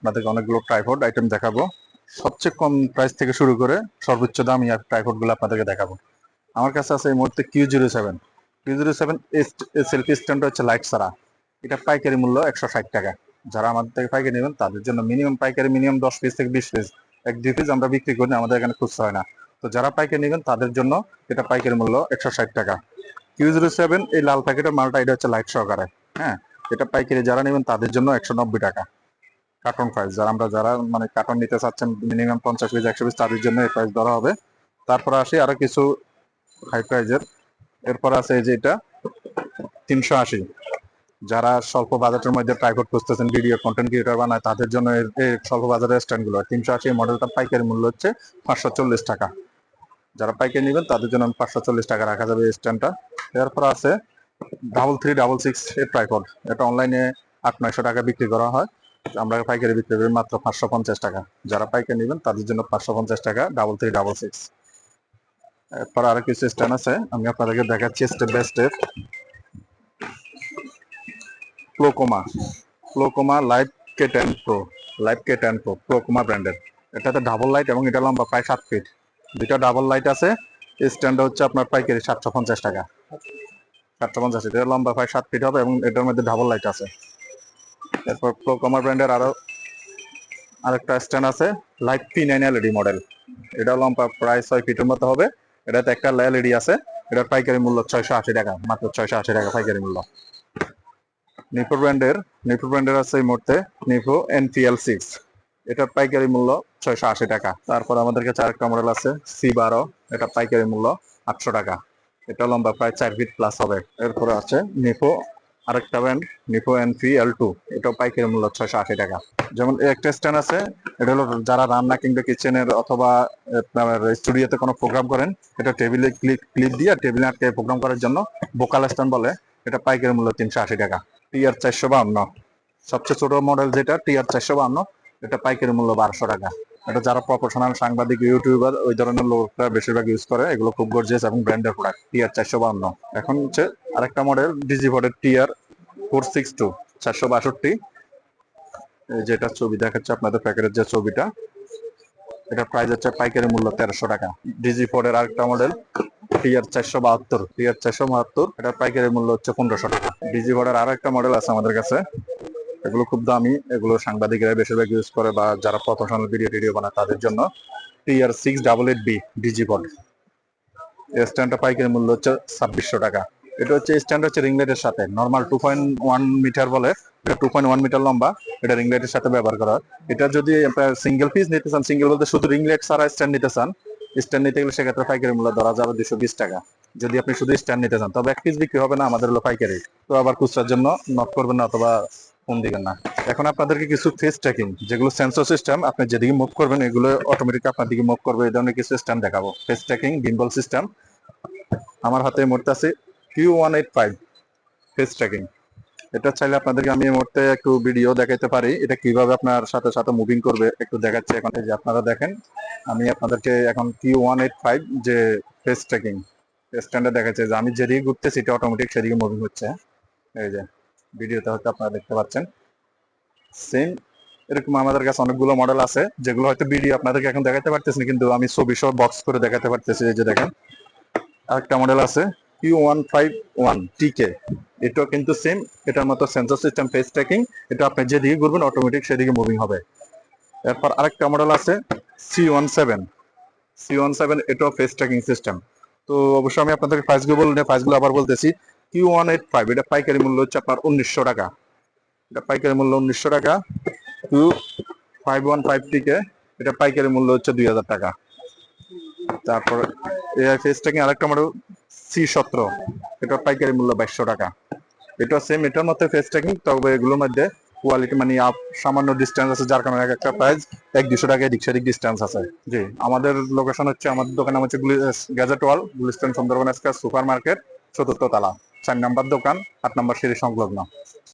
আপনাদেরকে অনেকগুলো tripod item দেখাবো। সবচেয়ে কম প্রাইস থেকে শুরু করে সর্বোচ্চ দামি গুলো আপনাদেরকে দেখাবো। আমার কাছে আছে এই মুহূর্তে Q zero seven Q zero seven selfie stand হচ্ছে লাইট সারা এটা পাইকারি মূল্য একশো ষাট টাকা। যারা আমাদের থেকে পাইকারি নেবেন, তাদের জন্য মিনিমাম পাইকারি মিনিমাম দশ পিস থেকে বিশ পিস এক, দুই পিস আমরা বিক্রি করি আমাদের এখানে খুচরা হয় না। তো যারা পাইকারি নেবেন, তাদের জন্য এটা পাইকারি মূল্য একশো ষাট টাকা। কিউ জিরো সেভেন এই লাল প্যাকেটের মালটা এটা হচ্ছে লাইট সহকারে। হ্যাঁ এটা পাইকারি যারা নেবেন, তাদের জন্য একশো নব্বই টাকা। কার্টন প্রাইস যারা আমরা যারা মানে কার্টন নিতে চাচ্ছেন মিনিমাম পঞ্চাশ পিস একশো পিস তাদের জন্য এই প্রাইস ধরা হবে। তারপর আসি আরও কিছু হাই প্রাইজের এরপর আছে এই যে এটা, তিনশো আশি। যারা স্বল্প বাজেটের মধ্যে প্রাইভেট খুঁজতেছেন ভিডিও কন্টেন্ট ক্রিয়েটর বানায়, তাদের জন্য এই স্বল্প বাজারের স্ট্যান্ডগুলো তিনশো আশি মডেলটা পাইকারি মূল্য হচ্ছে পাঁচশো চল্লিশ টাকা। যারা পাইকারি নেবেন, তাদের জন্য পাঁচশো চল্লিশ টাকা রাখা যাবে এই স্ট্যান্ডটা এরপর আছে ডাবল থ্রি ডাবল সিক্স এর ট্রাইপড এটা অনলাইনে আট, নয়শো টাকা বিক্রি করা হয়। আমরা পাইকারি বিক্রি করি মাত্র পাঁচশো পঞ্চাশ টাকা। যারা পাইকারি নেবেন, তাদের জন্য পাঁচশো পঞ্চাশ টাকা ডাবল থ্রি ডাবল সিক্স এরপর আরও কিছু স্ট্যান্ড আছে, আমি আপনাদেরকে দেখাচ্ছি স্টেপ বাই স্টেপ ক্লোকোমা ক্লোকোমা light K ten pro light K ten pro ক্লোকোমা ব্র্যান্ডের এটাতে ডাবল লাইট এবং এটা লম্বা, প্রায় সাত ফিট দুইটা ডাবল লাইট আছে স্ট্যান্ডটা হচ্ছে আপনার পাইকারি সাতশো পঞ্চাশ টাকা। সাতশো পঞ্চাশ, এটা লম্বা প্রায় সাত ফিট হবে এবং এটার মধ্যে ডাবল লাইট আছে। এরপর ক্লোকোমা ব্র্যান্ডের আরও আরেকটা স্ট্যান্ড আছে light P nine LED model এটা লম্বা প্রায় ছয় ফিটের মতো হবে। এটাতে একটা এলইডি আছে। এটার পাইকারি মূল্য ছয়শো আশি টাকা, মাত্র ছয়শো আশি টাকা পাইকারি মূল্য। নিপো ব্র্যান্ডের নিপো ব্র্যান্ডের আছে এই মুহূর্তে নিপো এনপিএল সিক্স এটার পাইকারি মূল্য ছয়শো আশি টাকা। তারপর আমাদের কাছে আরেকটা মডেল আছে সি বারো এটা পাইকারি মূল্য আটশো টাকা। এটা লম্বা প্রায় চার ফিট প্লাস হবে। এরপরে আছে নিপো আরেকটা ব্র্যান্ড নিপো এনপি এল টু এটাও পাইকারি মূল্য ছয়শো আশি টাকা। যেমন একটা স্ট্যান্ড আছে, এটা হলো যারা রান্না কিংবা কিচেনের অথবা স্টুডিওতে কোনো প্রোগ্রাম করেন, এটা টেবিলে ক্লিক ক্লিপ দিয়ে টেবিলে আটকে প্রোগ্রাম করার জন্য বোকাল স্ট্যান্ড বলে, এটা পাইকারি মূল্য তিনশো আশি টাকা। টিআর চারশো বাহান্ন সবচেয়ে ছোট মডেল যেটা টিআর চারশো বাহান্ন এটা পাইকারি মূল্য বারোশো টাকা। এটা যারা প্রফেশনাল সাংবাদিক ইউটিউবার ওই ধরনের লোকরা বেশিরভাগ ইউজ করে, এগুলো খুব গর্জিয়াস এবং ব্র্যান্ডের প্রোডাক্ট টিআর চারশো বাহান্ন এখন হচ্ছে আরেকটা মডেল ডিজিভোডের টিআর ফোর সিক্স টু চারশো বাষট্টি। যেটা ছবি দেখাচ্ছে আপনাদের প্যাকেটের যে ছবিটা, এটা প্রাইস হচ্ছে পাইকারি মূল্য তেরোশো টাকা। ডিজি ফোর্ডের আরেকটা মডেল টিআর চারশো বাহাত্তর টিআর চারশো বাহাত্তর এটা পাইকারি মূল্য হচ্ছে পনেরোশো টাকা। ডিজি ফোর্ডের আরও একটা মডেল আছে আমাদের কাছে, এগুলো খুব দামি, এগুলো সাংবাদিকরা বেশিরভাগ ইউজ করে বা যারা প্রফেশনাল ভিডিও টিডিও বানায় তাদের জন্য। TR six double eight B DG এই স্ট্যান্ডটা পাইকারি মূল্য হচ্ছে ছাব্বিশশো টাকা। এটা হচ্ছে স্ট্যান্ড হচ্ছে রিংলাইটের সাথে। Normal two point one metre বলে, এটা টু পয়েন্ট ওয়ান মিটার লম্বা, এটা রিংলাইটের সাথে ব্যবহার করা হয়। এটা যদি আপনার সিঙ্গেল পিস নিতে চান সিঙ্গেল বলতে শুধু রিংলাইট ছাড়া স্ট্যান্ড নিতে চান স্ট্যান্ড নিতে গেলে সেক্ষেত্রে পাইকারি মূল্য ধরা যাবে দুশো বিশ টাকা। যদি আপনি শুধু স্ট্যান্ড নিতে চান, তবে এক পিস বিক্রি হবে না, আমাদের হলো পাইকারি। তো আবার খুচরার জন্য নক করবেন না অথবা ফোন দিবেন না। এখন আপনাদেরকে কিছু ফেস ট্র্যাকিং যেগুলো সেন্সর সিস্টেম আপনি যেদিকে মুভ করবেন, এগুলো অটোমেটিক আপনার দিকে মুভ করবে, এই ধরনের কিছু স্ট্যান্ড দেখাবো। ফেস ট্র্যাকিং গিম্বল সিস্টেম আমার হাতে এই মুহূর্তে আছে Q one eight five face tracking এটা চাইলে আপনাদেরকে আমি এই মুহূর্তে একটু ভিডিও দেখাইতে পারি। এটা কীভাবে আপনার সাথে সাথে মুভিং করবে একটু দেখাচ্ছি এখন। যে আপনারা দেখেন, আমি আপনাদেরকে এখন কিউ ওয়ান এইট ফাইভ যে ফেস ট্র্যাকিং স্ট্যান্ডে দেখাচ্ছে যে আমি যেদিকে ঘুরতেছি, এটা অটোমেটিক সেদিকে মুভিং হচ্ছে। এই যে ভিডিওতে হয়তো আপনারা দেখতে পাচ্ছেন। সেম এরকম আমাদের কাছে অনেকগুলো মডেল আছে, যেগুলো হয়তো ভিডিও আপনাদেরকে এখন দেখাতে পারতেছি কিন্তু আমি ছবি সহ বক্স করে দেখাতে পারতেছি। এই যে দেখেন, আরেকটা মডেল আছে কিউ ওয়ান ফাইভ ওয়ান টিকে এটাও কিন্তু সেম এটার মতো সেন্সর সিস্টেম ফেস ট্র্যাকিং এটা আপনি যেদিকে ঘুরবেন অটোমেটিক সেদিকে মুভিং হবে। এরপর আরেকটা মডেল আছে C one seven C one seven এটাও ফেস ট্র্যাকিং সিস্টেম তো অবশ্যই আমি আপনাদেরকে প্রাইসগুলো বললেন প্রাইসগুলো আবার বলতেছি। কিউ ওয়ান এইট ফাইভ এটা পাইকারি মূল্য হচ্ছে আপনার উনিশশো টাকা। এটা পাইকারি মূল্য উনিশশো টাকা। কিউ ফাইভ ওয়ান ফাইভ টিকে এটা পাইকারি মূল্য হচ্ছে দুই হাজার টাকা। তারপর এআই ফেস ট্র্যাকিং আরেকটা মডেল সি সতেরো। এটা পাইকারি মূল্য বাইশশো টাকা। এটা সেম এটার মধ্যে ফেস ট্র্যাকিং তবে এগুলোর মধ্যে কোয়ালিটি মানে আপ সামান্য ডিস্টেন্স আছে, যার কারণে এক একটা প্রাইস এক দুশো টাকা এদিক সেদিক ডিস্টেন্স আছে। জি, আমাদের লোকেশন হচ্ছে, আমাদের দোকান হচ্ছে gadget wall Gulistan Sundarban super market চতুর্থ তালা, চার নাম্বার দোকান, আট নাম্বার সিঁড়ি সংলগ্ন।